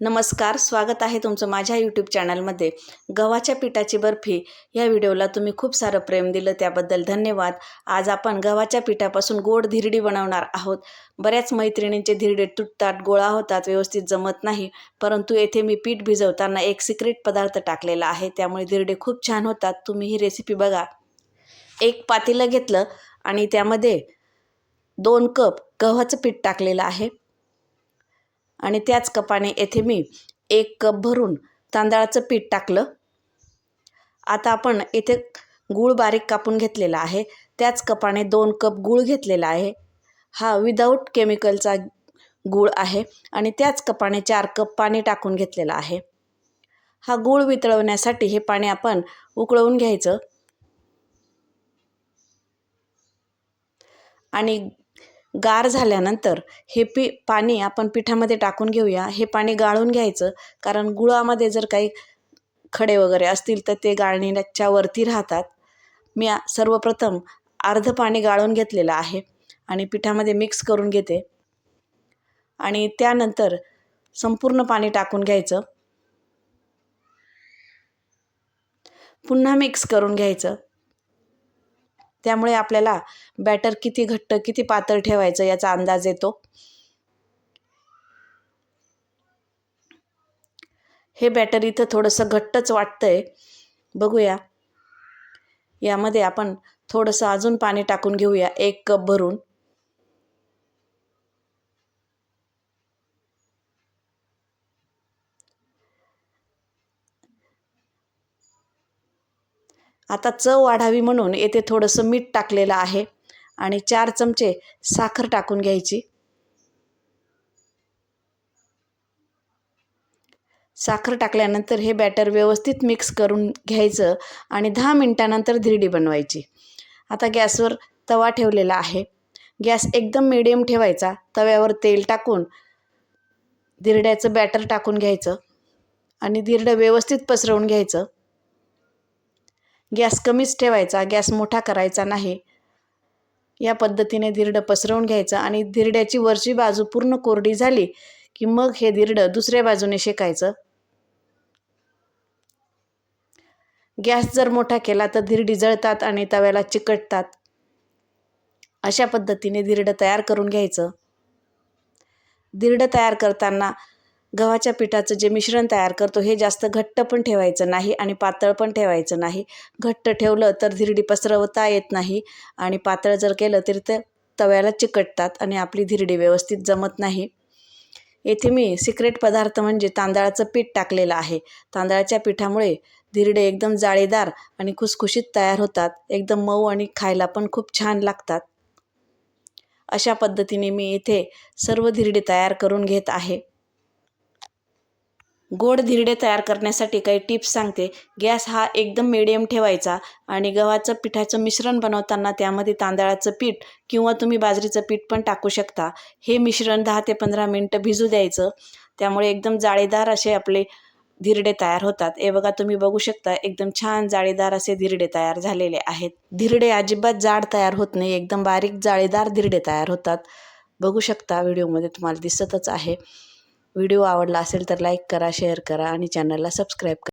नमस्कार स्वागत आहे तुमचं माझ्या यूट्यूब चॅनलमध्ये गव्हाच्या पिठाची बर्फी या व्हिडिओला तुम्ही खूप सारं प्रेम दिलं त्याबद्दल धन्यवाद. आज आपण गव्हाच्या पिठापासून गोड धिरडी बनवणार आहोत. बऱ्याच मैत्रिणींचे धिरडे तुटतात गोळा होतात व्यवस्थित जमत नाही परंतु येथे मी पीठ भिजवताना एक सिक्रेट पदार्थ टाकलेला आहे त्यामुळे धिरडे खूप छान होतात. तुम्ही ही रेसिपी बघा. एक पातेलं घेतलं आणि त्यामध्ये दोन कप गव्हाचं पीठ टाकलेलं आहे. आणि त्याच कपाने येथे मी एक कप भरून तांदळाचं पीठ टाकलं. आता आपण इथे गूळ बारीक कापून घेतलेला आहे. त्याच कपाने दोन कप गूळ घेतलेला आहे. हा विदाऊट केमिकलचा गूळ आहे आणि त्याच कपाने चार कप पाणी टाकून घेतलेलं आहे. हा गूळ वितळवण्यासाठी हे पाणी आपण उकळवून घ्यायचं. आणि गार झाल्यानंतर हे पी पाणी आपण पिठामध्ये टाकून घेऊया. हे पाणी गाळून घ्यायचं. कारण गुळामध्ये जर काही खडे वगैरे असतील तर ते गाळणीच्या वरती राहतात. मी सर्वप्रथम अर्ध पाणी गाळून घेतलेलं आहे आणि पिठामध्ये मिक्स करून घेते. आणि त्यानंतर संपूर्ण पाणी टाकून घ्यायचं. पुन्हा मिक्स करून घ्यायचं. त्यामुळे आपल्याला बॅटर किती घट्ट किती पातळ ठेवायचं याचा अंदाज येतो. हे बॅटर इथं थोडंसं घट्टच वाटतंय. बघूया. यामध्ये आपण थोडंसं अजून पाणी टाकून घेऊया. एक कप भरून. आता चव वाढावी म्हणून येथे थोडंसं मीठ टाकलेलं आहे. आणि चार चमचे साखर टाकून घ्यायची. साखर टाकल्यानंतर हे बॅटर व्यवस्थित मिक्स करून घ्यायचं आणि दहा मिनटानंतर धिरडी बनवायची. आता गॅसवर तवा ठेवलेला आहे. गॅस एकदम मिडियम ठेवायचा. तव्यावर तेल टाकून धिरड्याचं बॅटर टाकून घ्यायचं. आणि धिरडं व्यवस्थित पसरवून घ्यायचं. गॅस कमीच ठेवायचा गॅस मोठा करायचा नाही. या पद्धतीने धिरडं पसरवून घ्यायचं आणि धिरड्याची वरची बाजू पूर्ण कोरडी झाली की मग हे धिरडं दुसऱ्या बाजूने शेकायचं. गॅस जर मोठा केला तर धिरडी जळतात आणि तव्याला चिकटतात. अशा पद्धतीने धिरडं तयार करून घ्यायचं. धिरडं तयार करताना गव्हाच्या पिठाचं जे मिश्रण तयार करतो हे जास्त घट्ट पण ठेवायचं नाही आणि पातळ पण ठेवायचं नाही. घट्ट ठेवलं तर धिरडी पसरवता येत नाही आणि पातळ जर केलं तरी ते तव्याला चिकटतात आणि आपली धिरडी व्यवस्थित जमत नाही. येथे मी सिक्रेट पदार्थ म्हणजे तांदळाचं पीठ टाकलेलं आहे. तांदळाच्या पिठामुळे धिरडे एकदम जाळीदार आणि खुसखुशीत तयार होतात. एकदम मऊ आणि खायला पण खूप छान लागतात. अशा पद्धतीने मी इथे सर्व धिरडे तयार करून घेत आहे. गोड धिरडे तयार करण्यासाठी काही टिप्स सांगते. गॅस हा एकदम मिडियम ठेवायचा आणि गव्हाचं पिठाचं मिश्रण बनवताना त्यामध्ये तांदळाचं पीठ किंवा तुम्ही बाजरीचं पीठ पण टाकू शकता. हे मिश्रण दहा ते पंधरा मिनटं भिजू द्यायचं. त्यामुळे एकदम जाळीदार असे आपले धिरडे तयार होतात. हे बघा तुम्ही बघू शकता एकदम छान जाळीदार असे धिरडे तयार झालेले आहेत. धिरडे अजिबात जाड तयार होत नाही. एकदम बारीक जाळीदार धिरडे तयार होतात. बघू शकता व्हिडिओमध्ये तुम्हाला दिसतच आहे. व्हिडिओ आवडला असेल तर लाईक करा शेअर करा आणि चॅनलला सबस्क्राईब करा.